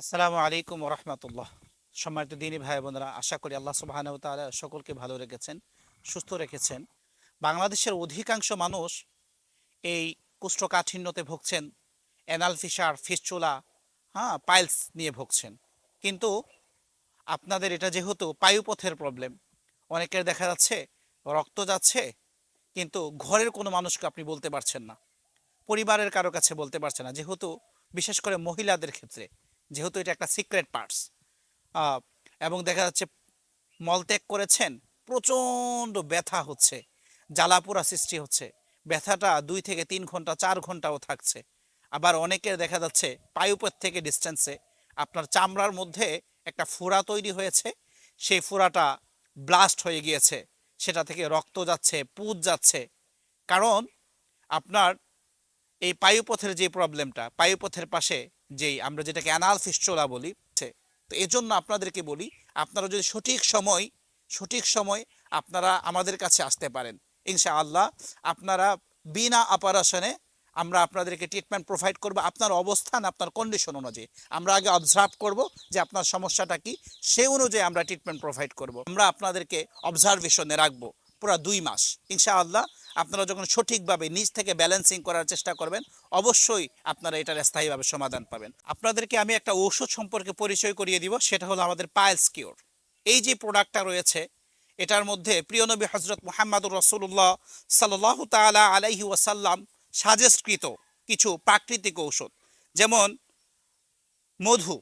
আসসালামু আলাইকুম রহমতুল্লাহ সম্মানিত দিনী ভাই বোনেরা, আশা করি আল্লাহ সুবাহান তাআলা সকলকে ভালো রেখেছেন, সুস্থ রেখেছেন। বাংলাদেশের অধিকাংশ মানুষ এই কুষ্ঠকাঠিন্যতে ভুগছেন অ্যানাল ফিসার ফিসচুলা হ্যাঁ পাইলস নিয়ে ভুগছেন। কিন্তু আপনাদের এটা যেহেতু পায়ুপথের প্রবলেম, অনেকের দেখা যাচ্ছে রক্ত যাচ্ছে, কিন্তু ঘরের কোনো মানুষকে আপনি বলতে পারছেন না। পরিবারের কারও কাছে বলতে পারছেন না, যেহেতু বিশেষ করে মহিলাদের ক্ষেত্রে। যেহেতু এটা একটা সিক্রেট পার্টস এবং দেখা যাচ্ছে মলত্যাগ করেছেন, প্রচণ্ড ব্যথা হচ্ছে, জ্বালাপোড়া সৃষ্টি হচ্ছে, ব্যথাটা দুই থেকে তিন ঘণ্টা, চার ঘন্টাও থাকছে। আবার অনেকের দেখা যাচ্ছে পায়ুপথ থেকে ডিস্টেন্সে আপনার চামড়ার মধ্যে একটা ফোড়া তৈরি হয়েছে, সেই ফোড়াটা ব্লাস্ট হয়ে গিয়েছে, সেটা থেকে রক্ত যাচ্ছে পুজ যাচ্ছে। কারণ আপনার এই পায়ুপথের যে প্রবলেমটা পায়ুপথের পাশে যেই আমরা যেটাকে অ্যানাল ফিস্টোলা বলি তো এজন্য আপনাদেরকে বলি, আপনারা যদি সঠিক সময় সঠিক সময় আপনারা আমাদের কাছে আসতে পারেন, ইনশাআল্লাহ আপনারা বিনা অপারেশনে আমরা আপনাদেরকে ট্রিটমেন্ট প্রোভাইড করব। আপনার অবস্থান, আপনার কন্ডিশন অনুযায়ী। আমরা আগে অবজার্ভ করব যে আপনার সমস্যাটা কি, সে অনুযায়ী আমরা ট্রিটমেন্ট প্রোভাইড করব। আমরা আপনাদেরকে অবজারভেশনে রাখব পুরো দুই মাস, ইনশাআল্লাহ আপনারা যখন সঠিকভাবে নিজ থেকে ব্যালেন্সিং করার চেষ্টা করবেন, অবশ্যই আপনারা এটার স্থায়ীভাবে সমাধান পাবেন। আপনাদেরকে আমি একটা ঔষধ সম্পর্কে পরিচয় করিয়ে দিব, সেটা হলো আমাদের পায়েলস কিওর। এই যে প্রোডাক্টটা রয়েছে, এটার মধ্যে প্রিয় নবী হজরত মোহাম্মদুর রসুল্লাহ সাল্লাহ তালা আলাইহি ওয়াসাল্লাম সাজেস্টকৃত কিছু প্রাকৃতিক ঔষধ, যেমন মধু,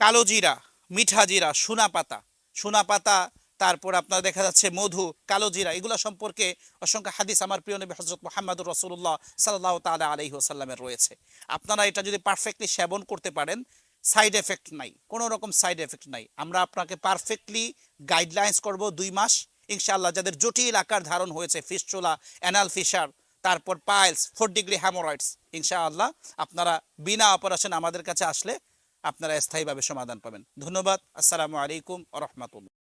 কালো জিরা, মিঠা জিরা, সোনা পাতা। সোনা পাতা তারপর আপনার দেখা যাচ্ছে মধু, কালো জিরা, এগুলো সম্পর্কে অসংখ্য হাদিস আমার প্রিয় নবী হজরত মোহাম্মদুর রসুল্লাহ সাল্লাহ তালা আলহি আসাল্লামের রয়েছে। আপনারা এটা যদি পারফেক্টলি সেবন করতে পারেন সাইড এফেক্ট নাই, কোনো রকম সাইড এফেক্ট নাই। আমরা আপনাকে পারফেক্টলি গাইডলাইন্স করব দুই মাস, ইনশাআল্লাহ যাদের জটিল আকার ধারণ হয়েছে ফিস্টুলা অ্যানাল ফিশার তারপর পাইলস ফোর ডিগ্রি হ্যামোরয়েডস ইনশাআল্লাহ আপনারা বিনা অপারেশন আমাদের কাছে আসলে আপনারা স্থায়ীভাবে সমাধান পাবেন। ধন্যবাদ, আসসালামু আলাইকুম রহমতুল্লাহ।